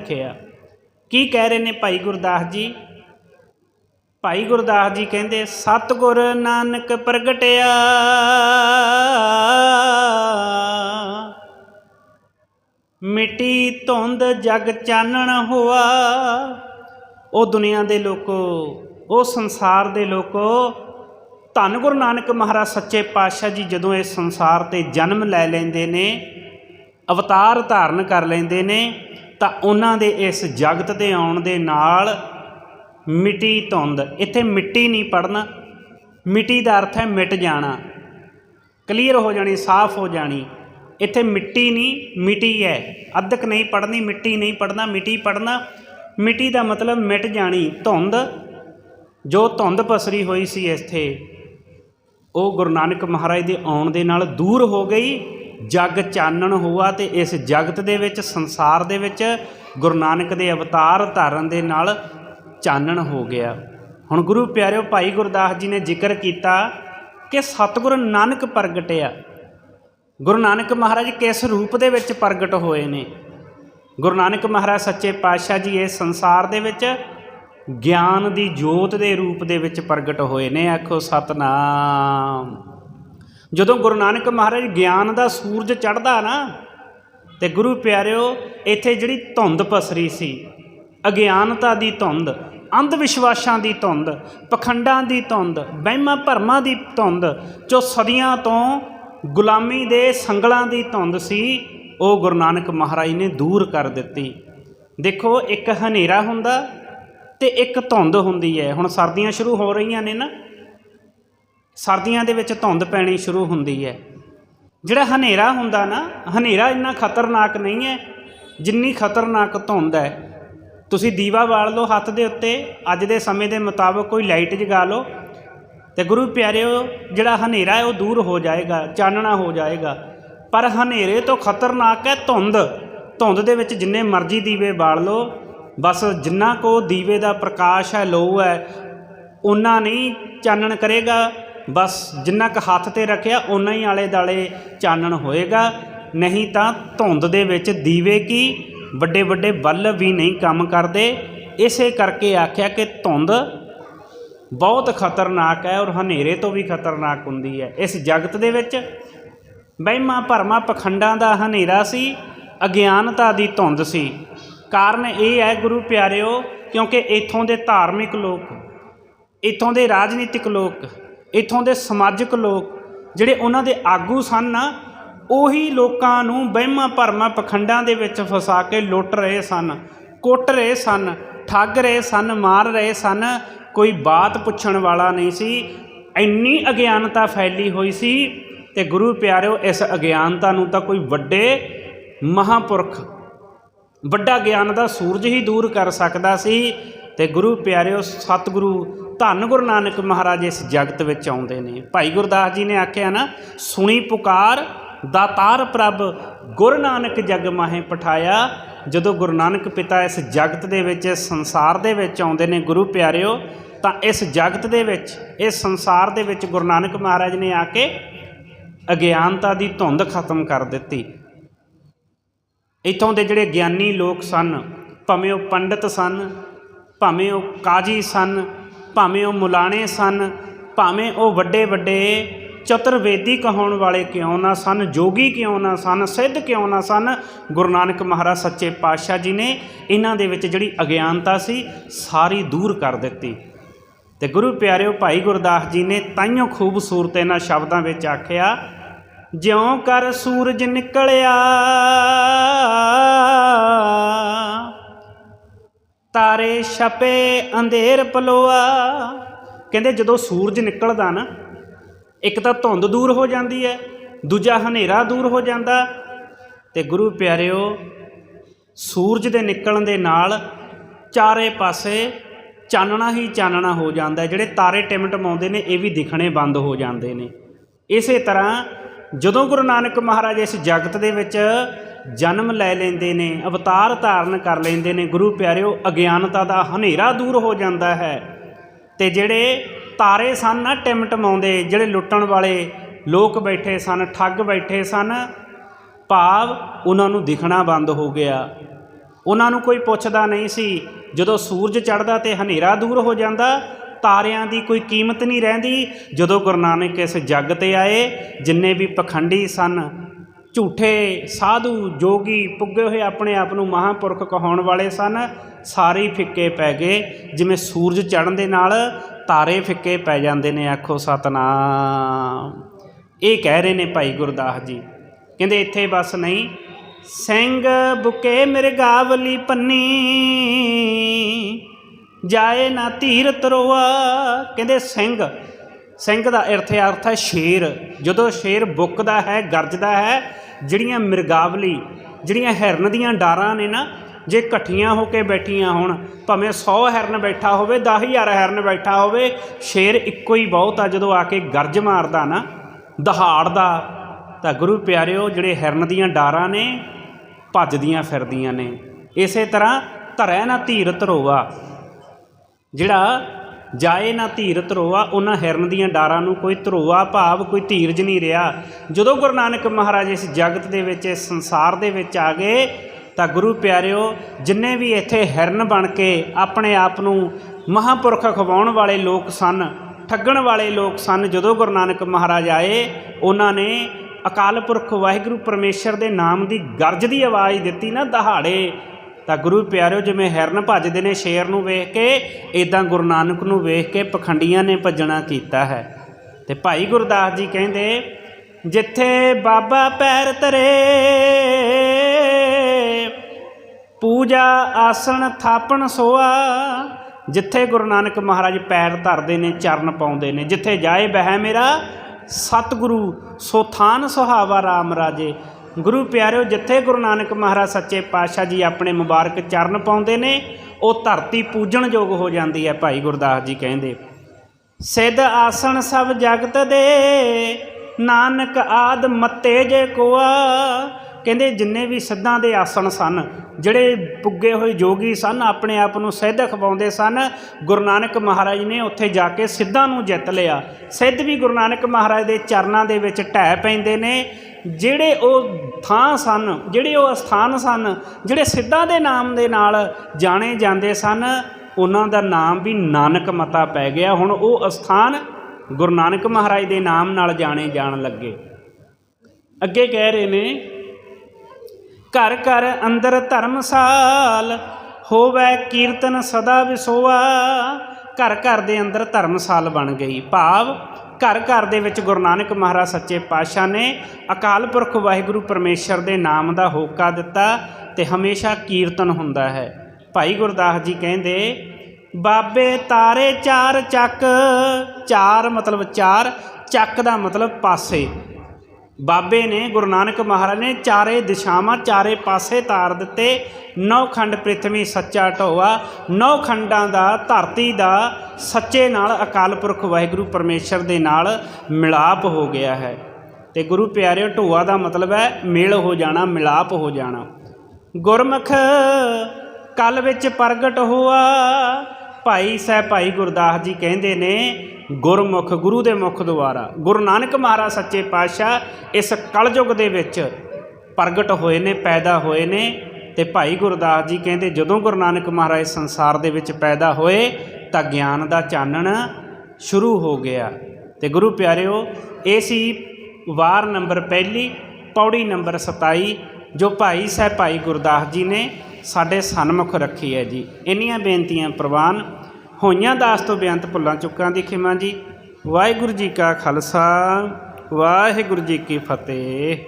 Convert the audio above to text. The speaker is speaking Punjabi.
ਰੱਖਿਆ। ਕੀ ਕਹਿ ਰਹੇ ਨੇ ਭਾਈ ਗੁਰਦਾਸ ਜੀ? ਭਾਈ ਗੁਰਦਾਸ ਜੀ ਕਹਿੰਦੇ, ਸਤਿਗੁਰ ਨਾਨਕ ਪ੍ਰਗਟਿਆ। ਮਿੱਟੀ ਧੁੰਦ ਜਗ ਚਾਨਣ ਹੋਆ। ਉਹ ਦੁਨੀਆ ਦੇ ਲੋਕੋ, ਉਹ ਸੰਸਾਰ ਦੇ ਲੋਕੋ, ਧੰਨ ਗੁਰੂ ਨਾਨਕ ਮਹਾਰਾਜ ਸੱਚੇ ਪਾਤਸ਼ਾਹ ਜੀ ਜਦੋਂ ਇਸ ਸੰਸਾਰ ਤੇ ਜਨਮ ਲੈ ਲੈਂਦੇ ਨੇ, ਅਵਤਾਰ ਧਾਰਨ ਕਰ ਲੈਂਦੇ ਨੇ ਤਾਂ ਉਹਨਾਂ ਦੇ ਇਸ ਜਗਤ ਦੇ ਆਉਣ ਦੇ ਨਾਲ ਮਿੱਟੀ ਧੁੰਦ। ਇੱਥੇ ਮਿੱਟੀ ਨਹੀਂ ਪੜਨਾ ਮਿੱਟੀ ਦਾ ਅਰਥ ਹੈ ਮਿਟ ਜਾਣਾ। ਕਲੀਅਰ ਹੋ ਜਾਣੀ, ਸਾਫ਼ ਹੋ ਜਾਣੀ। ਇੱਥੇ ਮਿੱਟੀ ਨਹੀਂ, ਮਿੱਟੀ ਹੈ। ਅੱਧਕ ਨਹੀਂ ਪੜਨੀ ਮਿੱਟੀ ਨਹੀਂ ਪੜਨਾ ਮਿੱਟੀ ਪੜਨਾ ਮਿੱਟੀ ਦਾ ਮਤਲਬ ਮਿਟ ਜਾਣੀ, ਧੁੰਦ। ਜੋ ਧੁੰਦ ਪਸਰੀ ਹੋਈ ਸੀ ਇੱਥੇ, ਉਹ ਗੁਰੂ ਨਾਨਕ ਮਹਾਰਾਜ ਦੇ ਆਉਣ ਦੇ ਨਾਲ ਦੂਰ ਹੋ ਗਈ। ਜਗ ਚਾਨਣ ਹੋਆ ਤੇ ਇਸ ਜਗਤ ਦੇ ਵਿੱਚ, ਸੰਸਾਰ ਦੇ ਵਿੱਚ ਗੁਰੂ ਨਾਨਕ ਦੇ ਅਵਤਾਰ ਧਾਰਨ ਦੇ ਨਾਲ ਚਾਨਣ ਹੋ ਗਿਆ। ਹੁਣ ਗੁਰੂ ਪਿਆਰਿਓ, ਭਾਈ ਗੁਰਦਾਸ ਜੀ ਨੇ ਜ਼ਿਕਰ ਕੀਤਾ ਕਿ ਸਤਿਗੁਰ ਨਾਨਕ ਪ੍ਰਗਟਿਆ ਗੁਰੂ ਨਾਨਕ ਮਹਾਰਾਜ ਕਿਸ ਰੂਪ ਦੇ ਵਿੱਚ ਪ੍ਰਗਟ ਹੋਏ ਨੇ? ਗੁਰੂ ਨਾਨਕ ਮਹਾਰਾਜ ਸੱਚੇ ਪਾਤਸ਼ਾਹ ਜੀ ਇਸ ਸੰਸਾਰ ਦੇ ਵਿੱਚ ਗਿਆਨ ਦੀ ਜੋਤ ਦੇ ਰੂਪ ਦੇ ਵਿੱਚ ਪ੍ਰਗਟ ਹੋਏ ਨੇ। ਆਖੋ, ਸਤਨਾਮ। ਜਦੋਂ ਗੁਰੂ ਨਾਨਕ ਮਹਾਰਾਜ ਗਿਆਨ ਦਾ ਸੂਰਜ ਚੜ੍ਹਦਾ ਨਾ, ਤੇ ਗੁਰੂ ਪਿਆਰਿਓ, ਇੱਥੇ ਜਿਹੜੀ ਧੁੰਦ ਪਸਰੀ ਸੀ, ਅਗਿਆਨਤਾ ਦੀ ਧੁੰਦ ਅੰਧ ਵਿਸ਼ਵਾਸਾਂ ਦੀ ਧੁੰਦ, ਪਖੰਡਾਂ ਦੀ ਧੁੰਦ, ਵਹਿਮਾਂ ਭਰਮਾਂ ਦੀ ਧੁੰਦ, ਜੋ ਸਦੀਆਂ ਤੋਂ ਗੁਲਾਮੀ ਦੇ ਸੰਗਲਾਂ ਦੀ ਧੁੰਦ ਸੀ, ਉਹ ਗੁਰੂ ਨਾਨਕ ਮਹਾਰਾਜ ਨੇ ਦੂਰ ਕਰ ਦਿੱਤੀ। ਦੇਖੋ, ਇੱਕ ਹਨੇਰਾ ਹੁੰਦਾ ਤੇ ਇੱਕ ਧੁੰਦ ਹੁੰਦੀ ਹੈ। ਹੁਣ ਸਰਦੀਆਂ ਸ਼ੁਰੂ ਹੋ ਰਹੀਆਂ ਨੇ ਨਾ ਸਰਦੀਆਂ ਦੇ ਵਿੱਚ ਧੁੰਦ ਪੈਣੀ ਸ਼ੁਰੂ ਹੁੰਦੀ ਹੈ। ਜਿਹੜਾ ਹਨੇਰਾ ਹੁੰਦਾ ਨਾ, ਹਨੇਰਾ ਇੰਨਾ ਖਤਰਨਾਕ ਨਹੀਂ ਹੈ ਜਿੰਨੀ ਖਤਰਨਾਕ ਧੁੰਦ ਹੈ। ਤੁਸੀਂ ਦੀਵਾ ਬਾਲ ਲਓ ਹੱਥ ਦੇ ਉੱਤੇ, ਅੱਜ ਦੇ ਸਮੇਂ ਦੇ ਮੁਤਾਬਕ ਕੋਈ ਲਾਈਟ ਜਗਾ ਲਓ ਤੇ ਗੁਰੂ ਪਿਆਰਿਓ, ਜਿਹੜਾ ਹਨੇਰਾ ਹੈ ਉਹ ਦੂਰ ਹੋ ਜਾਏਗਾ, ਚਾਨਣਾ ਹੋ ਜਾਏਗਾ। ਪਰ ਹਨੇਰੇ ਤੋਂ ਖਤਰਨਾਕ ਹੈ ਧੁੰਦ। ਧੁੰਦ ਦੇ ਵਿੱਚ ਜਿੰਨੇ ਮਰਜ਼ੀ ਦੀਵੇ ਬਾਲ ਲਓ, ਬਸ ਜਿੰਨਾ ਕੋ ਦੀਵੇ ਦਾ ਪ੍ਰਕਾਸ਼ ਹੈ ਲੋ ਹੈ ਉਹਨਾਂ ਨਹੀਂ ਚਾਨਣ ਕਰੇਗਾ। ਬਸ ਜਿੰਨਾ ਕ ਹੱਥ ਤੇ ਰੱਖਿਆ, ਓਨਾ ਹੀ ਆਲੇ ਦਾਲੇ ਚਾਨਣ ਹੋਏਗਾ। ਨਹੀਂ ਤਾਂ ਧੁੰਦ ਦੇ ਵਿੱਚ ਦੀਵੇ ਕੀ? ਵੱਡੇ ਵੱਡੇ ਬਲਬ ਵੀ ਨਹੀਂ ਕੰਮ ਕਰਦੇ। ਇਸੇ ਕਰਕੇ ਆਖਿਆ ਕਿ ਧੁੰਦ ਬਹੁਤ ਖਤਰਨਾਕ ਹੈ ਔਰ ਹਨੇਰੇ ਤੋਂ ਵੀ ਖਤਰਨਾਕ ਹੁੰਦੀ ਹੈ। ਇਸ ਜਗਤ ਦੇ ਵਿੱਚ ਵਹਿਮਾਂ ਭਰਮਾਂ ਪਖੰਡਾਂ ਦਾ ਹਨੇਰਾ ਸੀ, ਅਗਿਆਨਤਾ ਦੀ ਧੁੰਦ ਸੀ। ਕਾਰਨ ਇਹ ਹੈ ਗੁਰੂ ਪਿਆਰਿਓ, ਕਿਉਂਕਿ ਇੱਥੋਂ ਦੇ ਧਾਰਮਿਕ ਲੋਕ, ਇੱਥੋਂ ਦੇ ਰਾਜਨੀਤਿਕ ਲੋਕ ਇੱਥੋਂ ਦੇ ਸਮਾਜਿਕ ਲੋਕ ਜਿਹੜੇ ਉਹਨਾਂ ਦੇ ਆਗੂ ਸਨ ਨਾ, ਉਹੀ ਲੋਕਾਂ ਨੂੰ ਵਹਿਮਾਂ ਭਰਮਾਂ ਪਖੰਡਾਂ ਦੇ ਵਿੱਚ ਫਸਾ ਕੇ ਲੁੱਟ ਰਹੇ ਸਨ, ਕੁੱਟ ਰਹੇ ਸਨ, ਠੱਗ ਰਹੇ ਸਨ, ਮਾਰ ਰਹੇ ਸਨ। ਕੋਈ ਬਾਤ ਪੁੱਛਣ ਵਾਲਾ ਨਹੀਂ ਸੀ। ਇੰਨੀ ਅਗਿਆਨਤਾ ਫੈਲੀ ਹੋਈ ਸੀ ਤੇ ਗੁਰੂ ਪਿਆਰਿਓ, ਇਸ ਅਗਿਆਨਤਾ ਨੂੰ ਤਾਂ ਕੋਈ ਵੱਡੇ ਮਹਾਪੁਰਖ, ਵੱਡਾ ਗਿਆਨ ਦਾ ਸੂਰਜ ਹੀ ਦੂਰ ਕਰ ਸਕਦਾ ਸੀ। ਤੇ ਗੁਰੂ ਪਿਆਰਿਓ, ਸਤਿਗੁਰੂ ਧੰਨ ਗੁਰੂ ਨਾਨਕ ਮਹਾਰਾਜ ਇਸ ਜਗਤ ਵਿੱਚ ਆਉਂਦੇ ਨੇ। ਭਾਈ ਗੁਰਦਾਸ ਜੀ ਨੇ ਆਖਿਆ ਨਾ, ਸੁਣੀ ਪੁਕਾਰ, ਦਾਤਾਰ ਪ੍ਰਭ, ਗੁਰੂ ਨਾਨਕ ਜਗ ਮਾਹੇ ਪਠਾਇਆ। ਜਦੋਂ ਗੁਰੂ ਨਾਨਕ ਪਿਤਾ ਇਸ ਜਗਤ ਦੇ ਵਿੱਚ, ਇਸ ਸੰਸਾਰ ਦੇ ਵਿੱਚ ਆਉਂਦੇ ਨੇ, ਗੁਰੂ ਪਿਆਰਿਓ, ਤਾਂ ਇਸ ਜਗਤ ਦੇ ਵਿੱਚ, ਇਸ ਸੰਸਾਰ ਦੇ ਵਿੱਚ ਗੁਰੂ ਨਾਨਕ ਮਹਾਰਾਜ ਨੇ ਆ ਕੇ ਅਗਿਆਨਤਾ ਦੀ ਧੁੰਦ ਖਤਮ ਕਰ ਦਿੱਤੀ। ਇੱਥੋਂ ਦੇ ਜਿਹੜੇ ਗਿਆਨੀ ਲੋਕ ਸਨ, ਭਾਵੇਂ ਉਹ ਪੰਡਤ ਸਨ, ਭਾਵੇਂ ਉਹ ਕਾਜੀ ਸਨ ਭਾਵੇਂ ਉਹ ਮੁਲਾਣੇ ਸਨ, ਭਾਵੇਂ ਉਹ ਵੱਡੇ ਵੱਡੇ ਚਤੁਰਵੇਦੀ ਕਹਾਉਣ ਵਾਲੇ ਕਿਉਂ ਨਾ ਸਨ, ਜੋਗੀ ਕਿਉਂ ਨਾ ਸਨ, ਸਿੱਧ ਕਿਉਂ ਨਾ ਸਨ, ਗੁਰੂ ਨਾਨਕ ਮਹਾਰਾਜ ਸੱਚੇ ਪਾਤਸ਼ਾਹ ਜੀ ਨੇ ਇਹਨਾਂ ਦੇ ਵਿੱਚ ਜਿਹੜੀ ਅਗਿਆਨਤਾ ਸੀ, ਸਾਰੀ ਦੂਰ ਕਰ ਦਿੱਤੀ। ਤੇ ਗੁਰੂ ਪਿਆਰਿਓ, ਭਾਈ ਗੁਰਦਾਸ ਜੀ ਨੇ ਤਾਈਓ ਖੂਬਸੂਰਤ ਇਹਨਾਂ ਸ਼ਬਦਾਂ ਵਿੱਚ ਆਖਿਆ, ਜਿਉਂ ਕਰ ਸੂਰਜ ਨਿਕਲਿਆ ਤਾਰੇ ਛਪੇ ਅੰਧੇਰ ਪਲੋਆ। ਕਹਿੰਦੇ ਜਦੋਂ ਸੂਰਜ ਨਿਕਲਦਾ ਨਾ, ਇੱਕ ਤਾਂ ਧੁੰਦ ਦੂਰ ਹੋ ਜਾਂਦੀ ਹੈ, ਦੂਜਾ ਹਨੇਰਾ ਦੂਰ ਹੋ ਜਾਂਦਾ। ਤੇ ਗੁਰੂ ਪਿਆਰਿਓ, ਸੂਰਜ ਦੇ ਨਿਕਲਣ ਦੇ ਨਾਲ ਚਾਰੇ ਪਾਸੇ ਚਾਨਣਾ ਹੀ ਚਾਨਣਾ ਹੋ ਜਾਂਦਾ ਜਿਹੜੇ ਤਾਰੇ ਟਿਮਟਮਾਉਂਦੇ ਨੇ, ਇਹ ਵੀ ਦਿਖਣੇ ਬੰਦ ਹੋ ਜਾਂਦੇ ਨੇ। ਇਸੇ ਤਰ੍ਹਾਂ ਜਦੋਂ ਗੁਰੂ ਨਾਨਕ ਮਹਾਰਾਜ ਇਸ ਜਗਤ ਦੇ ਵਿੱਚ ਜਨਮ ਲੈ ਲੈਂਦੇ ਨੇ, ਅਵਤਾਰ ਧਾਰਨ ਕਰ ਲੈਂਦੇ ਨੇ। ਗੁਰੂ ਪਿਆਰਿਓ, ਅਗਿਆਨਤਾ ਦਾ ਹਨੇਰਾ ਦੂਰ ਹੋ ਜਾਂਦਾ ਹੈ। ਤੇ ਜਿਹੜੇ ਤਾਰੇ ਸਨ ਨਾ ਟਿਮਟਮਾਉਂਦੇ ਜਿਹੜੇ ਲੁੱਟਣ ਵਾਲੇ ਲੋਕ ਬੈਠੇ ਸਨ, ਠੱਗ ਬੈਠੇ ਸਨ, ਭਾਵ ਉਹਨਾਂ ਨੂੰ ਦਿਖਣਾ ਬੰਦ ਹੋ ਗਿਆ। ਉਹਨਾਂ ਨੂੰ ਕੋਈ ਪੁੱਛਦਾ ਨਹੀਂ ਸੀ। ਜਦੋਂ ਸੂਰਜ ਚੜ੍ਹਦਾ ਤੇ ਹਨੇਰਾ ਦੂਰ ਹੋ ਜਾਂਦਾ, ਤਾਰਿਆਂ ਦੀ ਕੋਈ ਕੀਮਤ ਨਹੀਂ ਰਹਿੰਦੀ। ਜਦੋਂ ਗੁਰੂ ਨਾਨਕ ਇਸ ਜੱਗ ਤੇ ਆਏ, ਜਿੰਨੇ ਵੀ ਪਖੰਡੀ ਸਨ ਝੂਠੇ ਸਾਧੂ ਜੋਗੀ ਪੁੱਗੇ ਹੋਏ ਆਪਣੇ ਆਪ ਨੂੰ ਮਹਾਂਪੁਰਖ ਕਹਾਉਣ ਵਾਲੇ ਸਨ। ਸਾਰੇ ਹੀ ਫਿੱਕੇ ਪੈ ਗਏ। ਜਿਵੇਂ ਸੂਰਜ ਚੜ੍ਹਨ ਦੇ ਨਾਲ ਤਾਰੇ ਫਿੱਕੇ ਪੈ ਜਾਂਦੇ ਨੇ। ਆਖੋ ਸਤਨਾਮ। ਇਹ ਕਹਿ ਰਹੇ ਨੇ ਭਾਈ ਗੁਰਦਾਸ ਜੀ। ਕਹਿੰਦੇ ਇੱਥੇ ਬਸ ਨਹੀਂ। ਸਿੰਘ ਬੁਕੇ ਮਿਰਗਾਵਲੀ ਪੰਨੀ। ਜਾਏ ਨਾ ਧੀਰ ਤਰੋਆ ਕਹਿੰਦੇ ਸਿੰਘ ਸਿੰਘ ਦਾ ਅਰਥ ਅਰਥ ਹੈ ਸ਼ੇਰ। ਜਦੋਂ ਸ਼ੇਰ ਬੁੱਕਦਾ ਹੈ, ਗਰਜਦਾ ਹੈ ਜਿਹੜੀਆਂ ਮਿਰਗਾਵਲੀ, ਜਿਹੜੀਆਂ ਹਿਰਨ ਦੀਆਂ ਡਾਰਾਂ ਨੇ ਨਾ, ਜੇ ਇਕੱਠੀਆਂ ਹੋ ਕੇ ਬੈਠੀਆਂ ਹੋਣ, ਭਾਵੇਂ 100 ਹਿਰਨ ਬੈਠਾ ਹੋਵੇ 10000 ਹਿਰਨ ਬੈਠਾ ਹੋਵੇ, ਸ਼ੇਰ ਇੱਕੋ ਹੀ ਬਹੁਤ ਆ ਜਦੋਂ ਆ ਕੇ ਗਰਜ ਮਾਰਦਾ ਨਾ, ਦਹਾੜਦਾ। ਤਾਂ ਗੁਰੂ ਪਿਆਰਿਓ, ਜਿਹੜੇ ਹਿਰਨ ਦੀਆਂ ਡਾਰਾਂ ਨੇ, ਭੱਜਦੀਆਂ ਫਿਰਦੀਆਂ ਨੇ। ਇਸੇ ਤਰ੍ਹਾਂ ਧਰੈ ਨਾ ਧੀਰ ਧਰੋਵਾ ਜਿਹੜਾ ਜਾਏ ਨਾ ਧੀਰ ਧਰੋਆ, ਉਹਨਾਂ ਹਿਰਨ ਦੀਆਂ ਡਾਰਾਂ ਨੂੰ ਕੋਈ ਧਰੋਆ ਭਾਵ, ਕੋਈ ਧੀਰਜ ਨਹੀਂ ਰਿਹਾ। ਜਦੋਂ ਗੁਰੂ ਨਾਨਕ ਮਹਾਰਾਜ ਇਸ ਜਗਤ ਦੇ ਵਿੱਚ, ਇਸ ਸੰਸਾਰ ਦੇ ਵਿੱਚ ਆ ਗਏ, ਤਾਂ ਗੁਰੂ ਪਿਆਰਿਓ, ਜਿੰਨੇ ਵੀ ਇੱਥੇ ਹਿਰਨ ਬਣ ਕੇ ਆਪਣੇ ਆਪ ਨੂੰ ਮਹਾਂਪੁਰਖ ਖਵਾਉਣ ਵਾਲੇ ਲੋਕ ਸਨ, ਠੱਗਣ ਵਾਲੇ ਲੋਕ ਸਨ, ਜਦੋਂ ਗੁਰੂ ਨਾਨਕ ਮਹਾਰਾਜ ਆਏ, ਉਹਨਾਂ ਨੇ ਅਕਾਲ ਪੁਰਖ ਵਾਹਿਗੁਰੂ ਪਰਮੇਸ਼ਰ ਦੇ ਨਾਮ ਦੀ ਗਰਜ ਦੀ ਆਵਾਜ਼ ਦਿੱਤੀ ਨਾ, ਦਹਾੜੇ ਤਾਂ ਗੁਰੂ ਪਿਆਰਿਓ, ਜਿਵੇਂ ਹਿਰਨ ਭੱਜਦੇ ਨੇ ਸ਼ੇਰ ਨੂੰ ਵੇਖ ਕੇ ਇਦਾਂ ਗੁਰੂ ਨਾਨਕ ਨੂੰ ਵੇਖ ਕੇ ਪਖੰਡੀਆਂ ਨੇ ਭੱਜਣਾ ਕੀਤਾ ਹੈ। ਤੇ ਭਾਈ ਗੁਰਦਾਸ ਜੀ ਕਹਿੰਦੇ, ਜਿੱਥੇ ਬਾਬਾ ਪੈਰ ਧਰੇ, ਪੂਜਾ ਆਸਣ ਥਾਪਣ ਸੋਆ, ਜਿੱਥੇ ਗੁਰੂ ਨਾਨਕ ਮਹਾਰਾਜ ਪੈਰ ਧਰਦੇ ਨੇ, ਚਰਨ ਪਾਉਂਦੇ ਨੇ, ਜਿੱਥੇ ਜਾਏ ਬਹਿ ਮੇਰਾ ਸਤਿਗੁਰੂ, ਸੋ ਥਾਨ ਸੁਹਾਵਾ RAM ਰਾਜੇ। ਗੁਰੂ ਪਿਆਰਿਓ, ਜਿੱਥੇ ਗੁਰੂ ਨਾਨਕ ਮਹਾਰਾਜ ਸੱਚੇ ਪਾਤਸ਼ਾਹ ਜੀ ਆਪਣੇ ਮੁਬਾਰਕ ਚਰਨ ਪਾਉਂਦੇ ਨੇ, ਉਹ ਧਰਤੀ ਪੂਜਣਯੋਗ ਹੋ ਜਾਂਦੀ ਹੈ, ਭਾਈ ਗੁਰਦਾਸ ਜੀ ਕਹਿੰਦੇ। ਸਿੱਧ ਆਸਣ ਸਭ ਜਗਤ ਦੇ, ਨਾਨਕ ਆਦ ਮੱਤੇ ਜੇ ਕੋਆ ਕਹਿੰਦੇ ਜਿੰਨੇ ਵੀ ਸਿੱਧਾਂ ਦੇ ਆਸਣ ਸਨ, ਜਿਹੜੇ ਪੁੱਗੇ ਹੋਏ ਜੋਗੀ ਸਨ, ਆਪਣੇ ਆਪ ਨੂੰ ਸਿੱਧ ਖਵਾਉਂਦੇ ਸਨ, ਗੁਰੂ ਨਾਨਕ ਮਹਾਰਾਜ ਨੇ ਉੱਥੇ ਜਾ ਕੇ ਸਿੱਧਾਂ ਨੂੰ ਜਿੱਤ ਲਿਆ। ਸਿੱਧ ਵੀ ਗੁਰੂ ਨਾਨਕ ਮਹਾਰਾਜ ਦੇ ਚਰਨਾਂ ਦੇ ਵਿੱਚ ਢਹਿ ਪੈਂਦੇ ਨੇ। ਜਿਹੜੇ ਉਹ ਥਾਂ ਸਨ, ਜਿਹੜੇ ਉਹ ਅਸਥਾਨ ਸਨ, ਜਿਹੜੇ ਸਿੱਧਾਂ ਦੇ ਨਾਮ ਦੇ ਨਾਲ ਜਾਣੇ ਜਾਂਦੇ ਸਨ, ਉਹਨਾਂ ਦਾ ਨਾਮ ਵੀ ਨਾਨਕ ਮਤਾ ਪੈ ਗਿਆ। ਹੁਣ ਉਹ ਅਸਥਾਨ ਗੁਰੂ ਨਾਨਕ ਮਹਾਰਾਜ ਦੇ ਨਾਮ ਨਾਲ ਜਾਣੇ ਜਾਣ ਲੱਗੇ। ਅੱਗੇ ਕਹਿ ਰਹੇ ਨੇ ਘਰ ਘਰ ਅੰਦਰ ਧਰਮਸਾਲ, ਹੋਵੇ ਕੀਰਤਨ ਸਦਾ ਵਿਸੋਆ। ਘਰ ਘਰ ਦੇ ਅੰਦਰ ਧਰਮਸਾਲ ਬਣ ਗਈ ਭਾਵ। ਘਰ ਘਰ ਦੇ ਵਿੱਚ ਗੁਰੂ ਨਾਨਕ ਮਹਾਰਾਜ ਸੱਚੇ ਪਾਤਸ਼ਾਹ ਨੇ ਅਕਾਲ ਪੁਰਖ ਵਾਹਿਗੁਰੂ ਪਰਮੇਸ਼ਰ ਦੇ ਨਾਮ ਦਾ ਹੋਕਾ ਦਿੱਤਾ ਤੇ ਹਮੇਸ਼ਾ ਕੀਰਤਨ ਹੁੰਦਾ ਹੈ। ਭਾਈ ਗੁਰਦਾਸ ਜੀ ਕਹਿੰਦੇ, ਬਾਬੇ ਤਾਰੇ ਚਾਰ ਚੱਕ। ਚਾਰ ਮਤਲਬ ਚਾਰ, ਚੱਕ ਦਾ ਮਤਲਬ ਪਾਸੇ। ਬਾਬੇ ਨੇ, ਗੁਰੂ ਨਾਨਕ ਮਹਾਰਾਜ ਨੇ ਚਾਰੇ ਦਿਸ਼ਾਵਾਂ, ਚਾਰੇ ਪਾਸੇ ਤਾਰ ਦਿੱਤੇ। ਨੌ ਖੰਡ ਪ੍ਰਿਥਵੀ ਸੱਚਾ ਢੋਆ। ਨੌ ਖੰਡਾਂ ਦਾ ਧਰਤੀ ਦਾ ਸੱਚੇ ਨਾਲ ਅਕਾਲ ਪੁਰਖ ਵਾਹਿਗੁਰੂ ਪਰਮੇਸ਼ਰ ਦੇ ਨਾਲ ਮਿਲਾਪ ਹੋ ਗਿਆ ਹੈ। ਤੇ ਗੁਰੂ ਪਿਆਰਿਓ, ਢੋਆ ਦਾ ਮਤਲਬ ਹੈ ਮੇਲ ਹੋ ਜਾਣਾ, ਮਿਲਾਪ ਹੋ ਜਾਣਾ। ਗੁਰਮੁਖ ਕਲ ਵਿੱਚ ਪ੍ਰਗਟ ਹੋਆ। ਭਾਈ ਸਾਹਿਬ ਭਾਈ ਗੁਰਦਾਸ ਜੀ ਕਹਿੰਦੇ ਨੇ ਗੁਰਮੁਖ, ਗੁਰੂ ਦੇ ਮੁਖ ਦੁਆਰਾ। ਗੁਰੂ ਨਾਨਕ ਮਹਾਰਾਜ ਸੱਚੇ ਪਾਤਸ਼ਾਹ ਇਸ ਕਲਯੁਗ ਦੇ ਵਿੱਚ ਪ੍ਰਗਟ ਹੋਏ ਨੇ, ਪੈਦਾ ਹੋਏ ਨੇ ਤੇ ਭਾਈ ਗੁਰਦਾਸ ਜੀ ਕਹਿੰਦੇ, ਜਦੋਂ ਗੁਰੂ ਨਾਨਕ ਮਹਾਰਾਜ ਸੰਸਾਰ ਦੇ ਵਿੱਚ ਪੈਦਾ ਹੋਏ ਤਾਂ ਗਿਆਨ ਦਾ ਚਾਨਣ ਸ਼ੁਰੂ ਹੋ ਗਿਆ। ਤੇ ਗੁਰੂ ਪਿਆਰਿਓ, ਇਹ ਸੀ ਵਾਰ ਨੰਬਰ ਪਹਿਲੀ, ਪੌੜੀ ਨੰਬਰ 27 ਜੋ ਭਾਈ ਸਾਹਿਬ ਭਾਈ ਗੁਰਦਾਸ ਜੀ ਨੇ ਸਾਡੇ ਸਨਮੁਖ ਰੱਖੀ ਹੈ ਜੀ। ਇੰਨੀਆਂ ਬੇਨਤੀਆਂ ਪ੍ਰਵਾਨ ਹੋਈਆਂ ਦਾਸ ਤੋਂ ਬੇਅੰਤ ਭੁੱਲਾਂ ਚੁੱਕਾਂ ਦੀ ਖਿਮਾ ਜੀ। ਵਾਹਿਗੁਰੂ ਜੀ ਕਾ ਖਾਲਸਾ, ਵਾਹਿਗੁਰੂ ਜੀ ਕੀ ਫਤਿਹ।